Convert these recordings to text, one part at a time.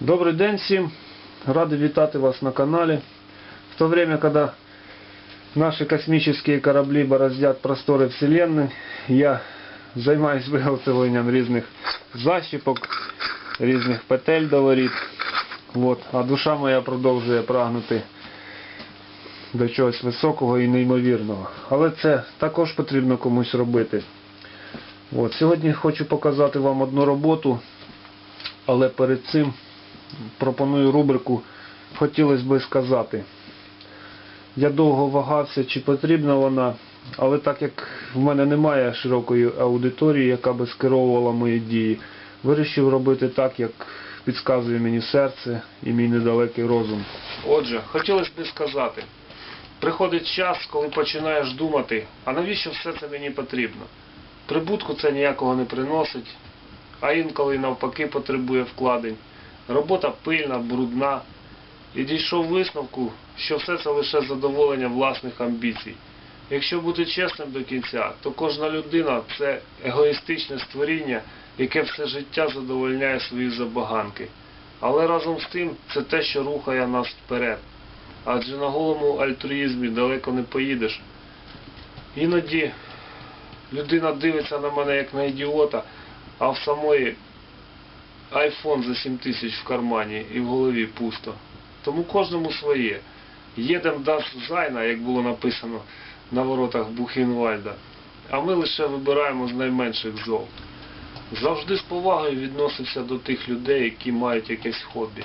Добрий день всім. Радий вітати вас на каналі. В то время, когда наши космические корабли бороздят простори Вселенной, я займаюсь виготовленням різних защіпок, різних петель до. Вот. А душа моя продовжує прагнути до чогось високого і неймовірного. Але це також потрібно комусь робити. От. Сьогодні хочу показати вам одну роботу, але перед цим пропоную рубрику хотілося би сказати. Я довго вагався, чи потрібна вона, але так як в мене немає широкої аудиторії, яка би скеровувала мої дії, вирішив робити так, як підказує мені серце і мій недалекий розум. Отже, хотілося б сказати, приходить час, коли починаєш думати, а навіщо все це мені потрібно? Прибутку це ніякого не приносить, а інколи навпаки потребує вкладень. Робота пильна, брудна. І дійшов висновку, що все це лише задоволення власних амбіцій. Якщо бути чесним до кінця, то кожна людина це егоїстичне створіння, яке все життя задовольняє свої забаганки. Але разом з тим це те, що рухає нас вперед. Адже на голому альтруїзмі далеко не поїдеш. Іноді людина дивиться на мене як на ідіота, а в самої айфон за 7 тисяч в кармані і в голові пусто. Тому кожному своє. Єдем das Зайна, як було написано на воротах Бухенвальда, а ми лише вибираємо з найменших зол. Завжди з повагою відносився до тих людей, які мають якесь хобі,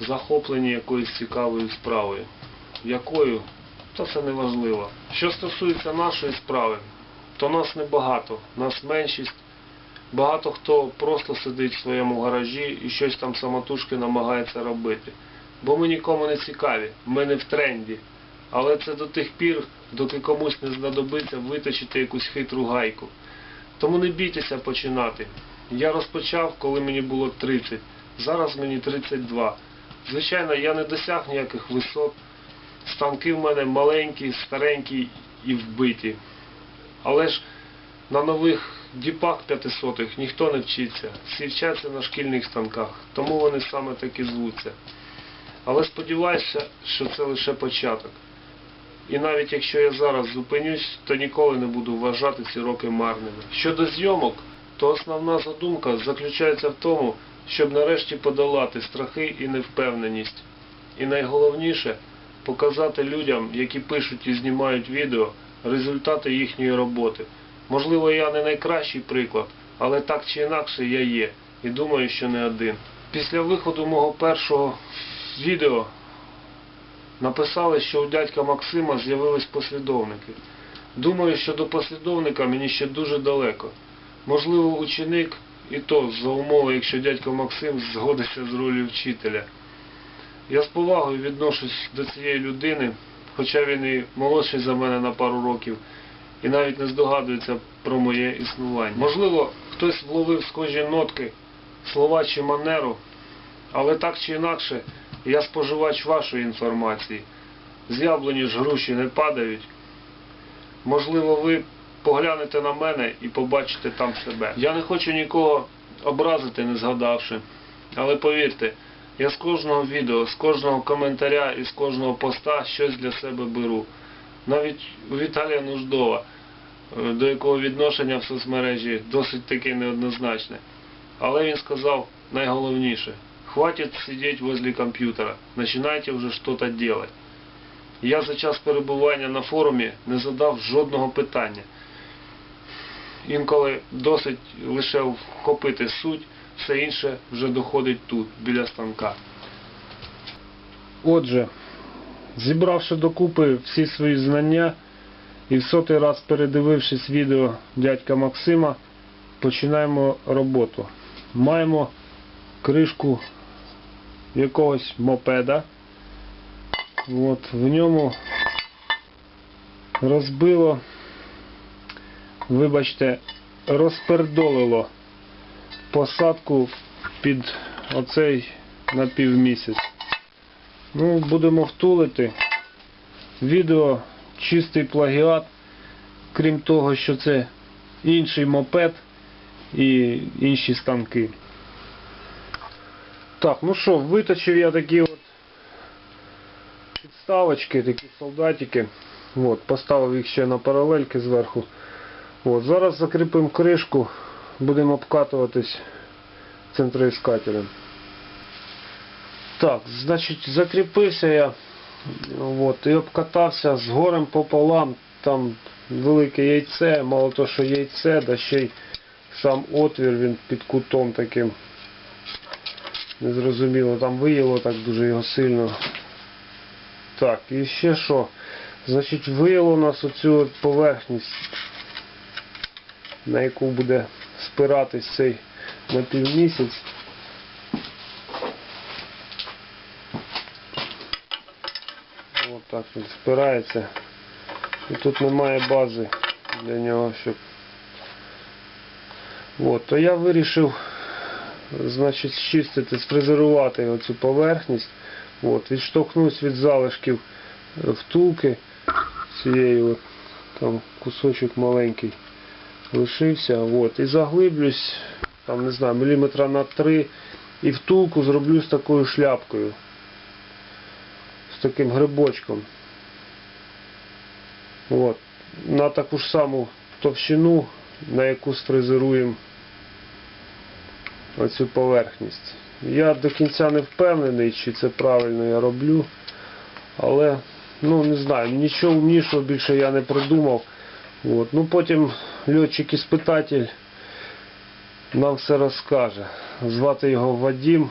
захоплені якоюсь цікавою справою. Якою? Та це не важливо. Що стосується нашої справи, то нас небагато, нас меншість. Багато хто просто сидить в своєму гаражі і щось там самотужки намагається робити. Бо ми нікому не цікаві, ми не в тренді. Але це до тих пір, доки комусь не знадобиться виточити якусь хитру гайку. Тому не бійтеся починати. Я розпочав, коли мені було 30, зараз мені 32. Звичайно, я не досяг ніяких висот. Станки в мене маленькі, старенькі і вбиті. Але ж на нових діпах 500 ніхто не вчиться. Всі вчаться на шкільних станках, тому вони саме так і звуться. Але сподіваюся, що це лише початок. І навіть якщо я зараз зупинюсь, то ніколи не буду вважати ці роки марними. Щодо зйомок, то основна задумка заключається в тому, щоб нарешті подолати страхи і невпевненість. І найголовніше показати людям, які пишуть і знімають відео, результати їхньої роботи. Можливо, я не найкращий приклад, але так чи інакше я є. І думаю, що не один. Після виходу мого першого відео написали, що у дядька Максима з'явились послідовники. Думаю, що до послідовника мені ще дуже далеко. Можливо, ученик і то за умови, якщо дядько Максим згодиться з ролі вчителя. Я з повагою відношусь до цієї людини, хоча він і молодший за мене на пару років, і навіть не здогадується про моє існування. Можливо, хтось вловив схожі нотки, слова чи манеру, але так чи інакше, я споживач вашої інформації. З яблуні ж груші не падають. Можливо, ви поглянете на мене і побачите там себе. Я не хочу нікого образити, не згадавши. Але повірте, я з кожного відео, з кожного коментаря і з кожного поста щось для себе беру. Навіть у Віталія Нуждова, е, до якого відношення в соцмережі досить таки неоднозначне. Але він сказав найголовніше. Хватит сидеть возле комп'ютера, начинайте вже что-то делать. Я за час перебування на форумі не задав жодного питання. Інколи досить лише вхопити суть, все інше вже доходить тут, біля станка. Отже, зібравши докупи всі свої знання і в сотий раз передивившись відео дядька Максима, починаємо роботу. Маємо кришку якогось мопеда. От, в ньому розбило, вибачте, розпердолило посадку під оцей напівмісяць. Ну, будемо втулити. Відео чистий плагіат, крім того, що це інший мопед і інші станки. Так, ну що, виточив я такі от підставочки, такі солдатики. От, поставив їх ще на паралельки зверху. От, зараз закріпимо кришку, будемо обкатуватись центроіскателем. Так, значить, закріпився я от, і обкатався з горем пополам. Там велике яйце, мало то, що яйце, да ще й сам отвір він під кутом таким. Незрозуміло, там виїло так дуже його сильно. Так, і ще що? Значить, виїло у нас оцю поверхність, на яку буде спиратись цей напівмісяць. Ось так спирається. І тут немає бази для нього, щоб. От, то я вирішив значить, зчистити, сфрезерувати оцю поверхність. От, відштовхнусь від залишків втулки цієї от, там кусочок маленький лишився. От, і заглиблюсь, там, не знаю, міліметра на 3 і втулку зроблю з такою шляпкою. Таким грибочком. От, на таку ж саму товщину, на яку сфрезеруємо оцю поверхність. Я до кінця не впевнений, чи це правильно я роблю, але ну не знаю, нічого умнішого більше я не придумав. От. Ну потім льотчик-іспитатель нам все розкаже. Звати його Вадим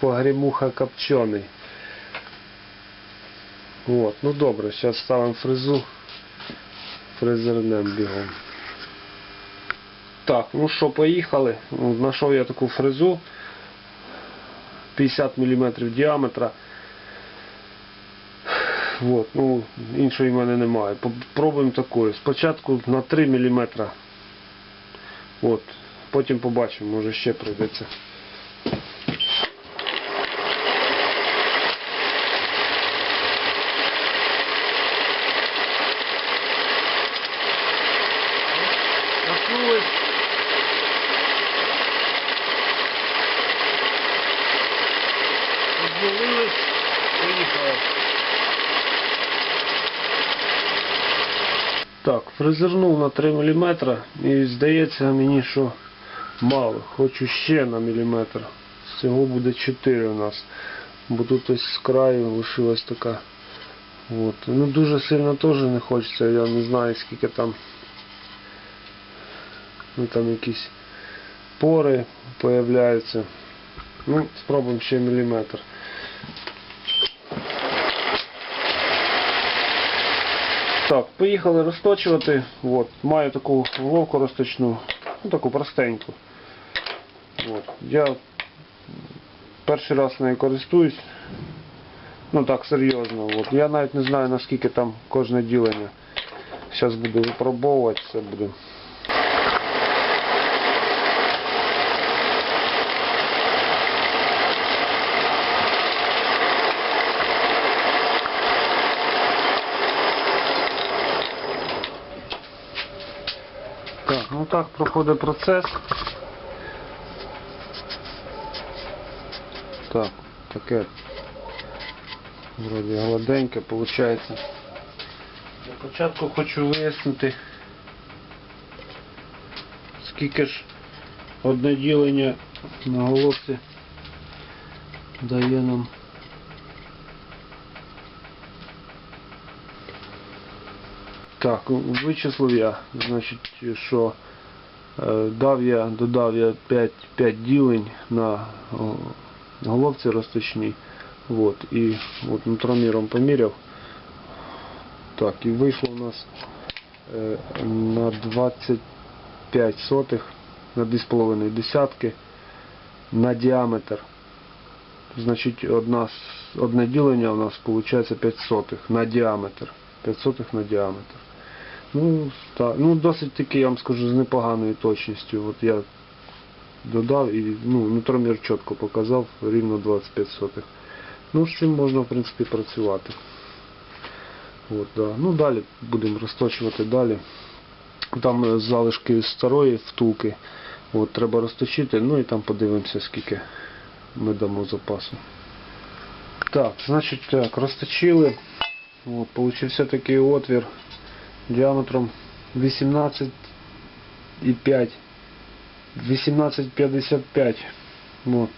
Погремуха Копчений. От. Ну добре, зараз ставимо фрезу, фрезернем бігом. Так, ну що, поїхали. Знайшов я таку фрезу 50 мм діаметра. От, ну, іншої в мене немає. Попробуємо такою. Спочатку на 3 мм. От, потім побачимо, може ще прийдеться. Так, фрезернув на 3 мм і здається мені, що мало. Хочу ще на міліметр. Всього буде 4 у нас. Бо тут ось з краю лишилась така. От. Ну дуже сильно теж не хочеться, я не знаю скільки там. Ну там якісь пори появляються. Ну, спробуємо ще міліметр. Так, поїхали розточувати. От, маю таку головку розточну, ну таку простеньку. От. Я перший раз нею користуюсь. Ну так, серйозно. От. Я навіть не знаю наскільки там кожне ділення. Зараз буду випробовувати, все буде. Так, ну так проходить процес. Так, таке вроді гладеньке виходить. Для початку хочу вияснити, скільки ж одне ділення на головці дає нам. Так, вичислив я, значить, що е, дав я, додав я 5, 5 ділень на головці розточній. Вот, і от нутроміром поміряв. Так, і вийшло у нас е, на 25 сотих, на 2,5 десятки на діаметр. Значить, одна, одне ділення у нас виходить 5 сотих на діаметр. 5 сотих на діаметр. Ну, так, ну досить таки, я вам скажу, з непоганою точністю. От я додав і ну, нутромір чітко показав рівно 25 сотих. Ну, з цим можна, в принципі, працювати. От, да. Ну, далі будемо розточувати далі. Там е, залишки старої втулки. От, треба розточити, ну і там подивимося, скільки ми дамо запасу. Так, значить так, розточили. Получився такий отвір діаметром 18,5. 18,55. От.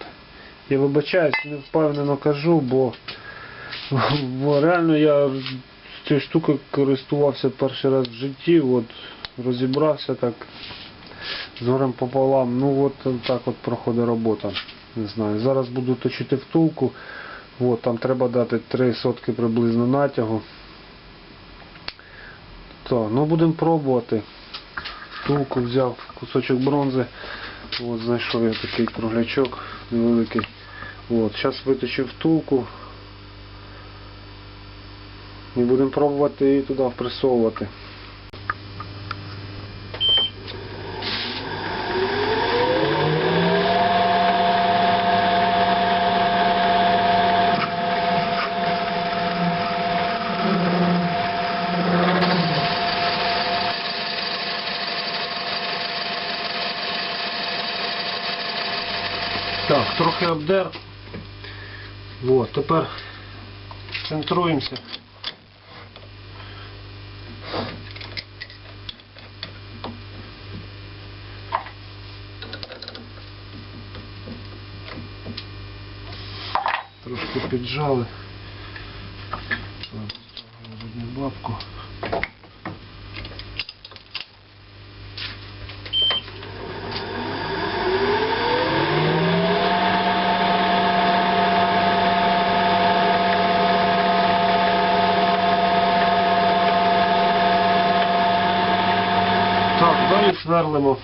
Я вибачаюсь, не впевнено кажу, бо, бо реально я цією штукою користувався перший раз в житті, от, розібрався так з горем пополам. Ну от так от проходить робота. Не знаю. Зараз буду точити втулку. От, там треба дати 3 сотки приблизно натягу. То, ну будемо пробувати. Тулку взяв кусочок бронзи. От, знайшов я такий круглячок невеликий. От, зараз виточив втулку. І будемо пробувати її туди впресовувати. Трохи обдер. Вот, тепер центруємося. Трошки піджали. Так, ставимо в одну бабку. Так, далі сверлимо.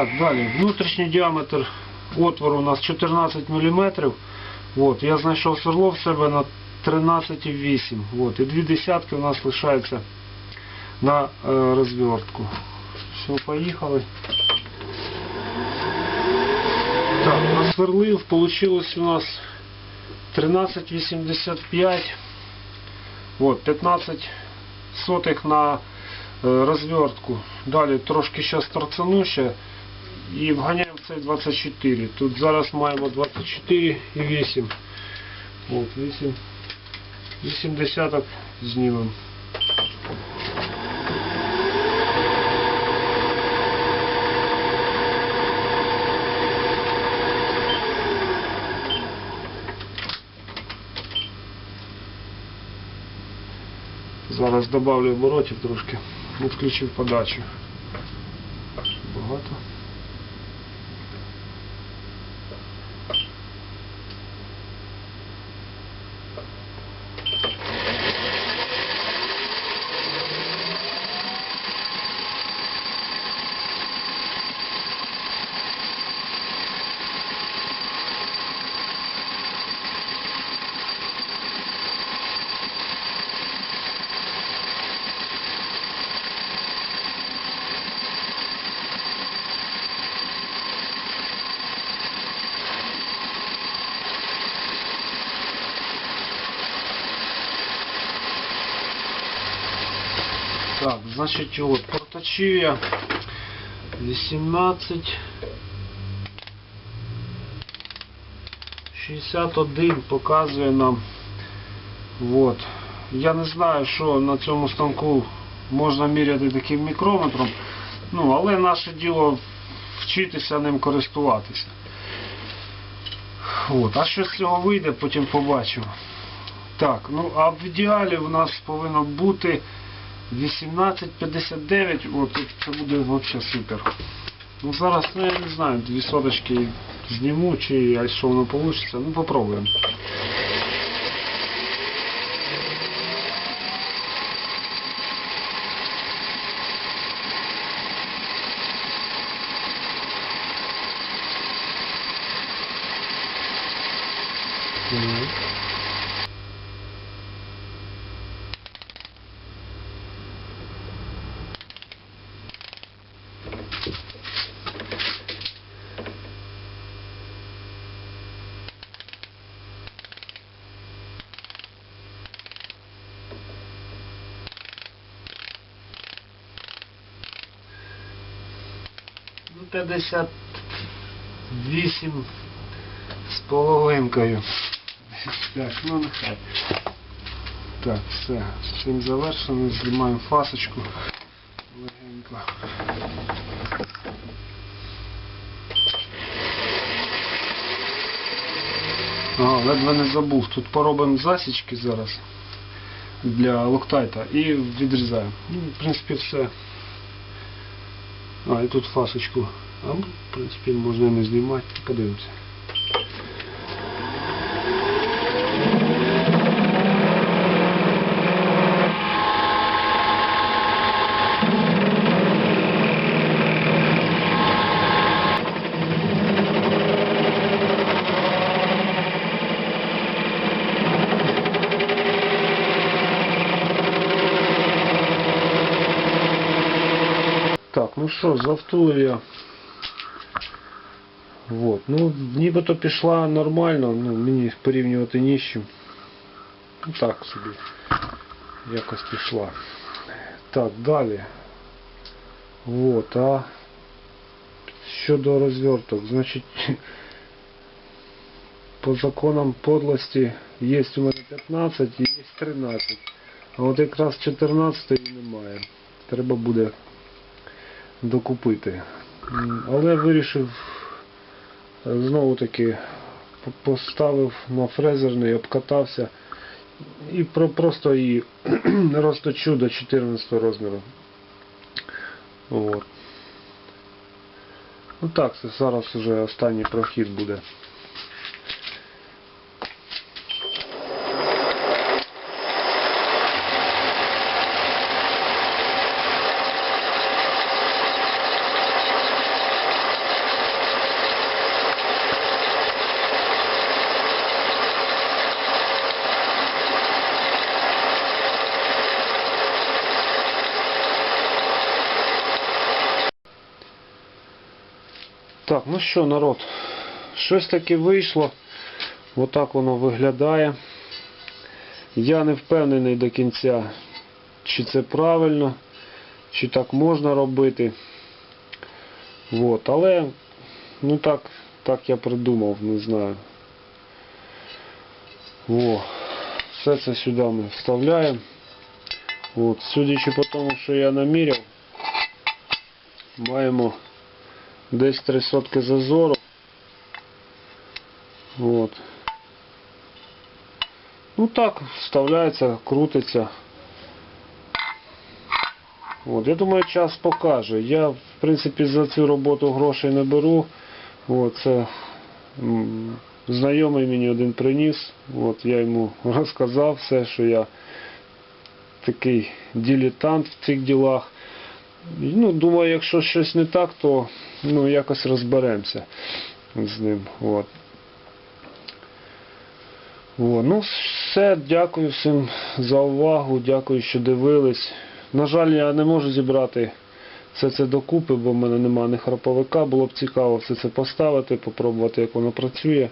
Так, далі. Внутрішній діаметр отвору у нас 14 мм. От, я знайшов сверло в себе на 13,8. От, і дві десятки у нас лишаються на е, розвертку. Все, поїхали. Так, насверлив, получилось у нас 13,85. Вот, 15 сотих на е, розвертку. Далі трошки ще торцану ще і вганяємо в цей 24. Тут зараз маємо 24 і 8. От, 8. 8 десяток знімемо. Зараз добавлю оборотів трошки. Відключив подачу. Так, значить от я 18 61 показує нам. Вот. Я не знаю, що на цьому станку можна міряти таким мікрометром. Ну, але наше діло вчитися ним користуватися. От. А що з цього вийде, потім побачимо. Так, ну а в ідеалі в нас повинно бути 18.59, от це буде взагалі супер. Ну зараз, ну я не знаю, дві соточки зніму, чи а що воно вийде. Ну попробуємо. Мгм. Ну, 58 з половинкою. Так, ну нехай. Так, все. З цим завершено. Знімаємо фасочку. Легенько. Ага, ледве не забув. Тут поробимо засічки зараз для локтайта і відрізаємо. Ну, в принципі, все. А, і тут фасочку. А, ну, в принципі, можна і не знімати. Подивимося. Так, ну що, завтулив я. Вот. Ну, нібито пішла нормально, ну, мені порівнювати ні з чим. Ну так собі. Якось пішла. Так, далі. Вот, а щодо розверток, значить, по законам подлості є у мене 15 і є 13. А от якраз 14 немає. Треба буде докупити. Але вирішив знову таки поставив на фрезерний, обкатався і про, просто її розточу до 14 розміру. От. Ну так, це зараз вже останній прохід буде. Так, ну що, народ, щось таке вийшло. Отак воно виглядає. Я не впевнений до кінця, чи це правильно, чи так можна робити. От, але, ну так, так я придумав, не знаю. О, все це сюди ми вставляємо. От, судячи по тому, що я наміряв, маємо десь три сотки зазору. От. Ну так, вставляється, крутиться. От, я думаю, час покаже. Я, в принципі, за цю роботу грошей не беру. От, це знайомий мені один приніс. От, я йому розказав все, що я такий дилетант в цих ділах. Ну, думаю, якщо щось не так, то ну, якось розберемося з ним. От. О, ну, все, дякую всім за увагу, дякую, що дивились. На жаль, я не можу зібрати все це докупи, бо в мене немає ні храповика. Було б цікаво все це поставити, попробувати, як воно працює.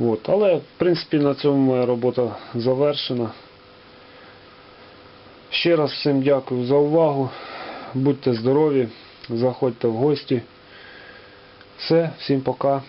От. Але, в принципі, на цьому моя робота завершена. Ще раз всім дякую за увагу. Будьте здорові, заходьте в гості. Все, всім пока.